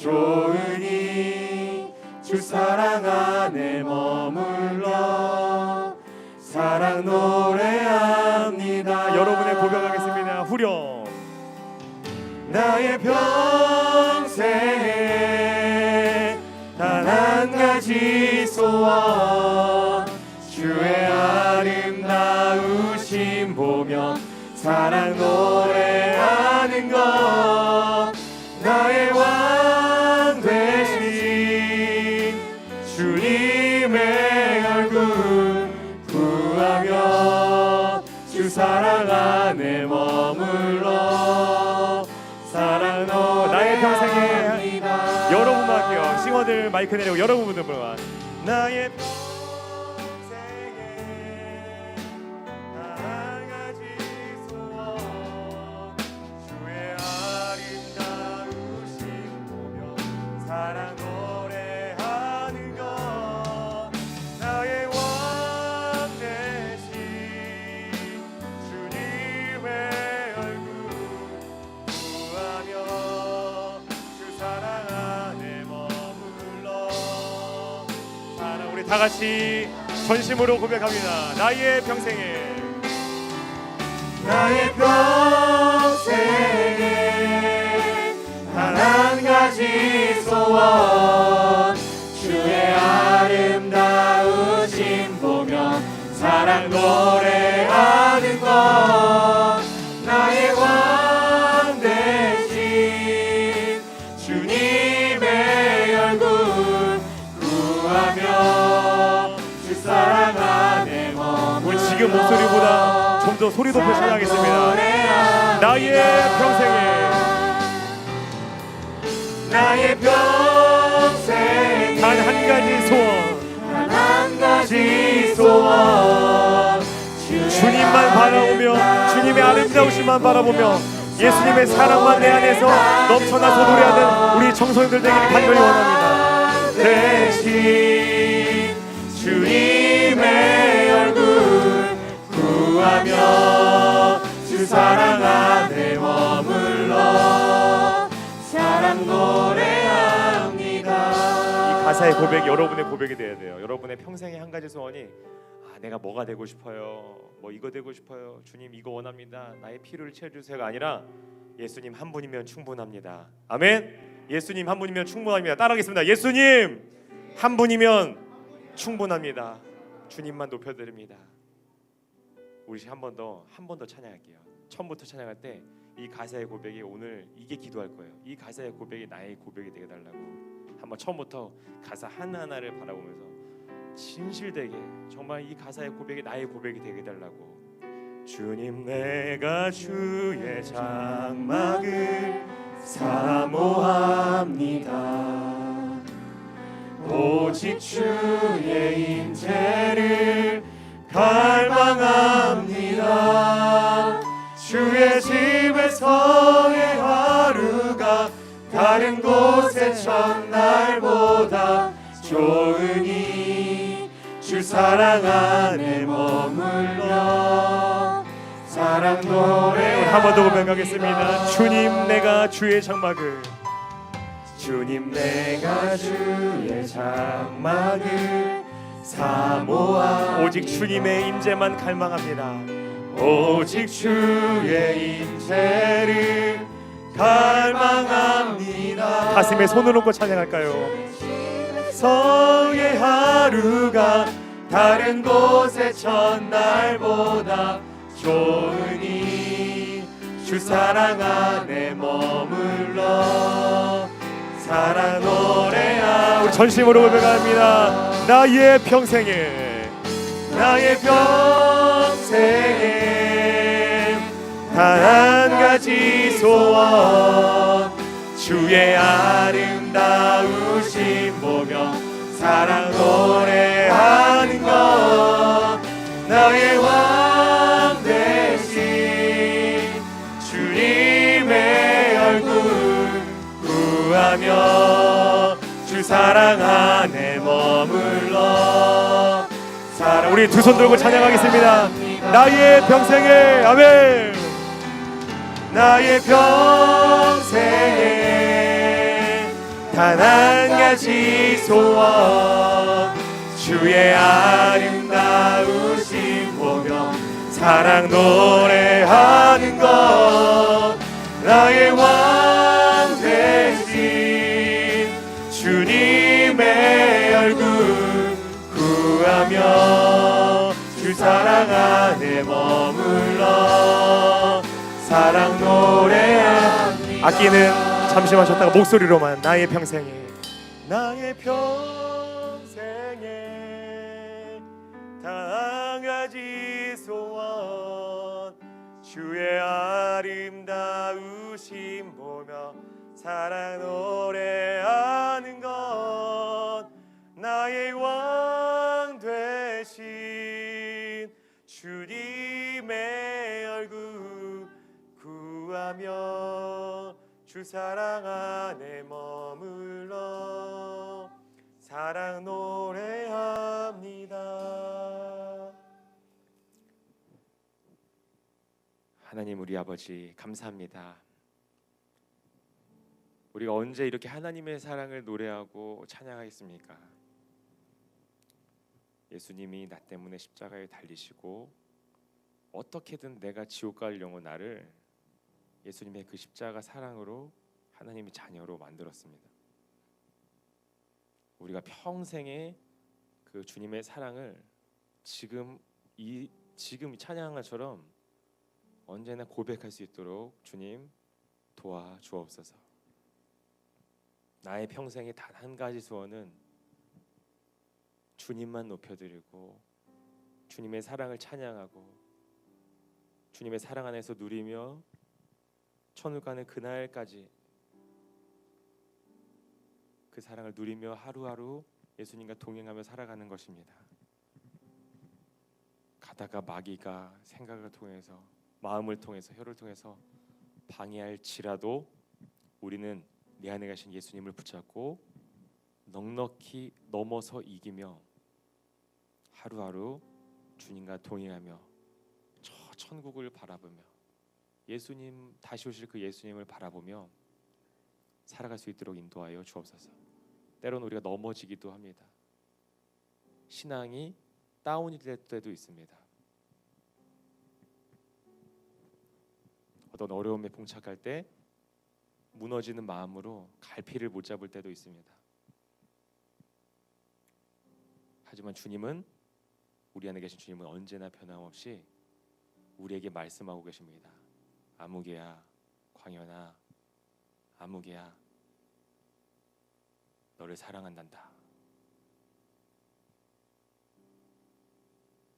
좋으니 주 사랑 안에 머물러 사랑 노래합니다 여러분의 고백하겠습니다. 후렴. 나의 평생에 단한 가지 소원 주의 아름다우심 보며 사랑 노래하는 것 내리고 여러분들만. 나의 다 같이 전심으로 고백합니다. 나의 평생에 나의 평생에 단한 가지 소원 목소리보다 좀 더 소리 높여 찬양하겠습니다. 나의 평생에. 나의 평생 단한 가지 소원. 한 가지 소원. 주님만 바라보며 주님의 아름다우심만 바라보며 예수님의 사랑만 내 안에서 넘쳐나서 노래하는 우리 청소년들 되기를 간절히 원합니다. 대신 주님 구하며 주 사랑 안에 머물러 사랑 노래합니다 이 가사의 고백이 여러분의 고백이 돼야 돼요. 여러분의 평생의 한 가지 소원이 아 내가 뭐가 되고 싶어요. 뭐 이거 되고 싶어요. 주님 이거 원합니다. 나의 필요를 채워주세요가 아니라 예수님 한 분이면 충분합니다. 아멘. 예수님 한 분이면 충분합니다. 따라하겠습니다. 예수님 한 분이면 충분합니다. 주님만 높여드립니다. 우리 한번 더 한 번 더 찬양할게요. 처음부터 찬양할 때 이 가사의 고백이 오늘 이게 기도할 거예요. 이 가사의 고백이 나의 고백이 되게 달라고. 한번 처음부터 가사 하나하나를 바라보면서 진실되게 정말 이 가사의 고백이 나의 고백이 되게 달라고. 주님 내가 주의 장막을 사모합니다 오직 주의 임재를 갈망합니다 주의 집에서의 하루가 다른 곳의 첫날보다 좋으니 주 사랑 안에 머물러 사랑 노래 한번 더 고백하겠습니다. 주님 내가 주의 장막을 주님 내가 주의 장막을 사모하 오직 주님의 임재만 갈망합니다. 오직 주의 임재를 갈망합니다 가슴에 손을 얹고 찬양할까요? 서의 하루가 다른 곳의 첫날보다 좋으니 주 사랑 안에 머물러 사랑 노래하 우리 전심으로 고백합니다. 나의 평생에. 나의 평생에 단한 가지 소원. 주의 아름다우심 보며 사랑 노래 사랑 안에 머물러 사랑 우리 두 손 들고 찬양하겠습니다. 나의 평생에 아멘. 나의 평생에 단 한 가지 소원 주의 아름다우신 보며 사랑 노래하는 것 나의 왕 구하며 주 사랑 안에 머물러 사랑 노래합니다 아끼는 잠시만 쉬었다가 목소리로만 나의 평생에 나의 평생에 단 가지 소원. 주의 아름다우심 보며 사랑 노래하는 것 나의 왕 주님의 얼굴 구하며 주 사랑 안에 머물러 사랑 노래합니다. 하나님 우리 아버지 감사합니다. 우리가 언제 이렇게 하나님의 사랑을 노래하고 찬양하겠습니까? 예수님이 나 때문에 십자가에 달리시고 어떻게든 내가 지옥 갈 영혼 나를 예수님의 그 십자가 사랑으로 하나님의 자녀로 만들었습니다. 우리가 평생에 그 주님의 사랑을 지금 이 지금 찬양처럼 언제나 고백할 수 있도록 주님 도와 주옵소서. 나의 평생의 단한 가지 소원은 주님만 높여드리고 주님의 사랑을 찬양하고 주님의 사랑 안에서 누리며 천국 가는 그날까지 그 사랑을 누리며 하루하루 예수님과 동행하며 살아가는 것입니다. 가다가 마귀가 생각을 통해서 마음을 통해서 혀를 통해서 방해할지라도 우리는 내 안에 가신 예수님을 붙잡고 넉넉히 넘어서 이기며 하루하루 주님과 동행하며 저 천국을 바라보며 예수님 다시 오실 그 예수님을 바라보며 살아갈 수 있도록 인도하여 주옵소서. 때로는 우리가 넘어지기도 합니다. 신앙이 다운이 될 때도 있습니다. 어떤 어려움에 봉착할 때 무너지는 마음으로 갈피를 못 잡을 때도 있습니다. 하지만 주님은 우리 안에 계신 주님은 언제나 변함없이 우리에게 말씀하고 계십니다. 아무개야, 광현아, 아무개야, 너를 사랑한단다.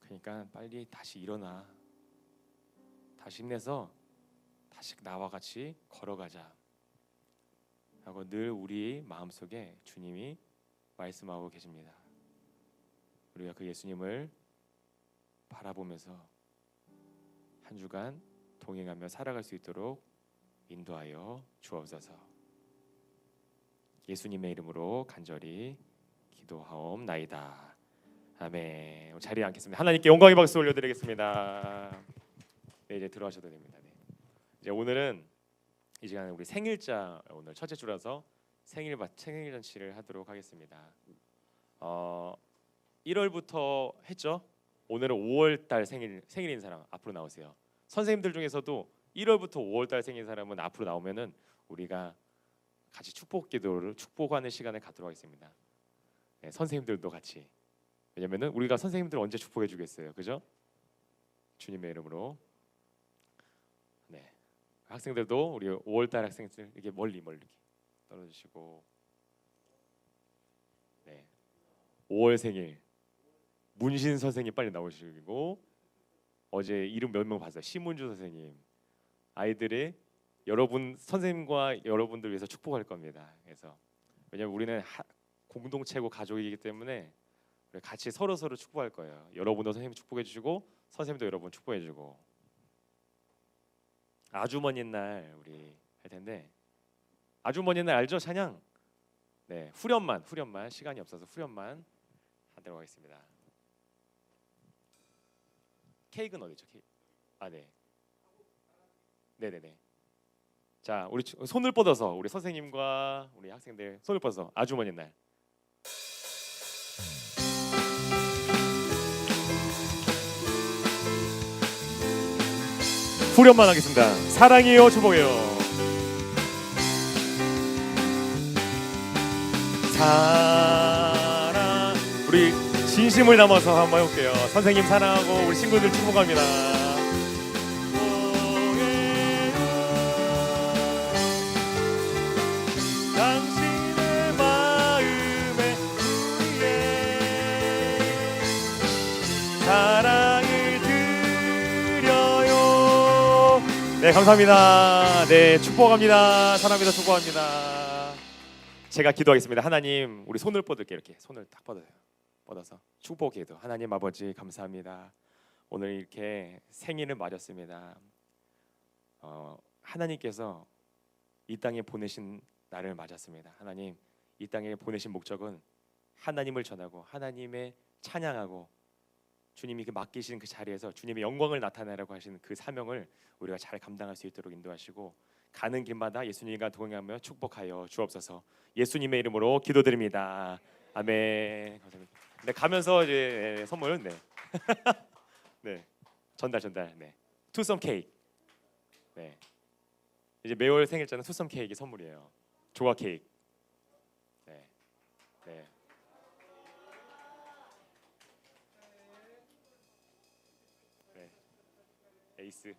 그러니까 빨리 다시 일어나. 다시 힘내서 다시 나와 같이 걸어가자. 하고 늘 우리 마음속에 주님이 말씀하고 계십니다. 우리가 그 예수님을 바라보면서 한 주간 동행하며 살아갈 수 있도록 인도하여 주옵소서. 예수님의 이름으로 간절히 기도하옵나이다. 아멘. 자리에 앉겠습니다. 하나님께 영광의 박수 올려드리겠습니다. 네, 이제 들어가셔도 됩니다. 네. 이제 오늘은 이 시간에 우리 생일자 오늘 첫째 주라서 생일 바- 생일 잔치를 하도록 하겠습니다. 어, 1월부터 했죠. 오늘은 5월 달 생일 생일인 사람 앞으로 나오세요. 선생님들 중에서도 1월부터 5월 달 생일 사람은 앞으로 나오면은 우리가 같이 축복 기도를 축복하는 시간을 갖도록 하겠습니다. 네, 선생님들도 같이. 왜냐면은 우리가 선생님들 언제 축복해 주겠어요. 그죠? 주님의 이름으로. 네. 학생들도 우리 5월 달 학생들 이렇게 멀리 멀리 떨어 주시고 네. 5월 생일 문신 선생님 빨리 나오시고 어제 이름 몇 명 봤어요. 심문주 선생님. 아이들이 여러분 선생님과 여러분들 위해서 축복할 겁니다. 그래서 왜냐면 우리는 하, 공동체고 가족이기 때문에 같이 서로 서로 축복할 거예요. 여러분도 선생님 축복해 주시고 선생님도 여러분 축복해 주고 아주 먼 옛날 우리 할 텐데 아주 먼 옛날 알죠 찬양? 네 후렴만 후렴만 시간이 없어서 후렴만 하도록 하겠습니다. 케이크는 어디죠? 아 네. 네네네. 자, 우리 주- 손을 뻗어서 우리 선생님과 우리 학생들 손을 뻗어서 아주머니 날. 후렴만 하겠습니다. 사랑이요 축복해요. 사랑 우리 진심을 담아서 한번 해볼게요. 선생님 사랑하고 우리 친구들 축복합니다. 네, 감사합니다. 네, 축복합니다. 사랑합니다. 축복합니다. 제가 기도하겠습니다. 하나님, 우리 손을 뻗을게요. 이렇게 손을 딱 뻗어요. 뻗어서 축복기도 하나님 아버지 감사합니다. 오늘 이렇게 생일을 맞았습니다. 어, 하나님께서 이 땅에 보내신 날을 맞았습니다. 하나님, 이 땅에 보내신 목적은 하나님을 전하고 하나님의 찬양하고 주님이 그 맡기신 그 자리에서 주님의 영광을 나타내라고 하신 그 사명을 우리가 잘 감당할 수 있도록 인도하시고 가는 길마다 예수님과 동행하며 축복하여 주옵소서. 예수님의 이름으로 기도드립니다. 아멘. 감사합니다. 네 가면서 이제 예, 선물 네. 네 전달 전달 네 투썸 케이크 네 이제 매월 생일자는 투썸 케이크 선물이에요. 조각 케이크 네 네. 네. 에이스.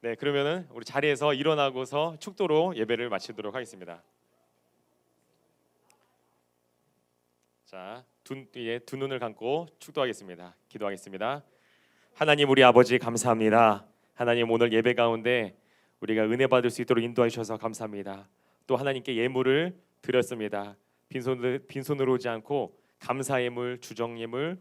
네, 그러면은 우리 자리에서 일어나고서 축도로 예배를 마치도록 하겠습니다. 자, 두, 예, 두 눈을 감고 축도하겠습니다. 기도하겠습니다. 하나님 우리 아버지 감사합니다. 하나님 오늘 예배 가운데 우리가 은혜 받을 수 있도록 인도해 주셔서 감사합니다. 또 하나님께 예물을 드렸습니다. 빈손 빈손으로 오지 않고 감사 예물, 주정 예물,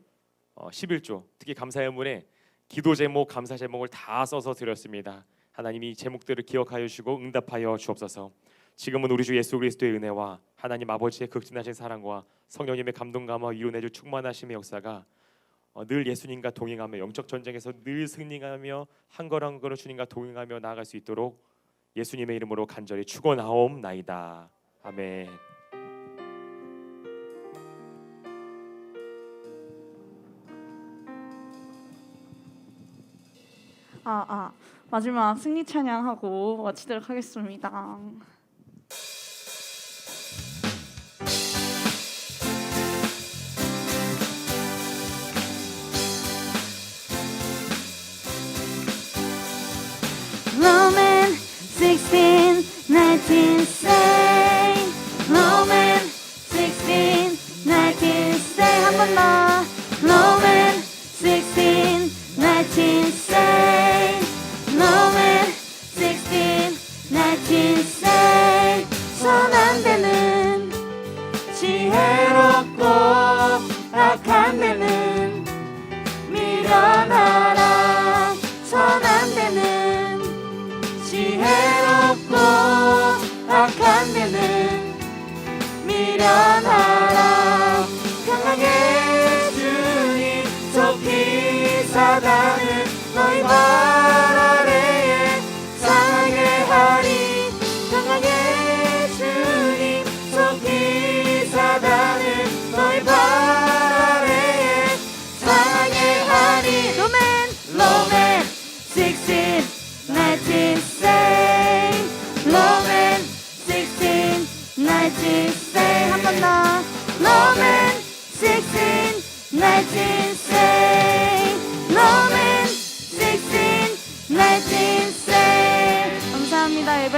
어, 11조 특히 감사 예물에 기도 제목, 감사 제목을 다 써서 드렸습니다. 하나님이 이 제목들을 기억하여 주시고 응답하여 주옵소서. 지금은 우리 주 예수 그리스도의 은혜와 하나님 아버지의 극진하신 사랑과 성령님의 감동감화 이루내주 충만하심의 역사가 어, 늘 예수님과 동행하며 영적 전쟁에서 늘 승리하며 한 걸 한 걸을 주님과 동행하며 나아갈 수 있도록 예수님의 이름으로 간절히 축원하옵나이다. 아멘. 아, 아. 마지막 승리 찬양하고 마치도록 하겠습니다. Say Roman 16, 19, say 손안 되는 지혜롭고 악한 데는 밀어놔라. 손안 되는 지혜롭고 악한 데는 미련하라. 강하게 주님 속히 사단은 너희 발 아래에 상하게 하리. 강하게 주님 속히 사단은 너희 발 아래에 상하게 하리. 로맨 로맨 16 19 say 로맨 16 19 say 한번 더. 로맨 16 19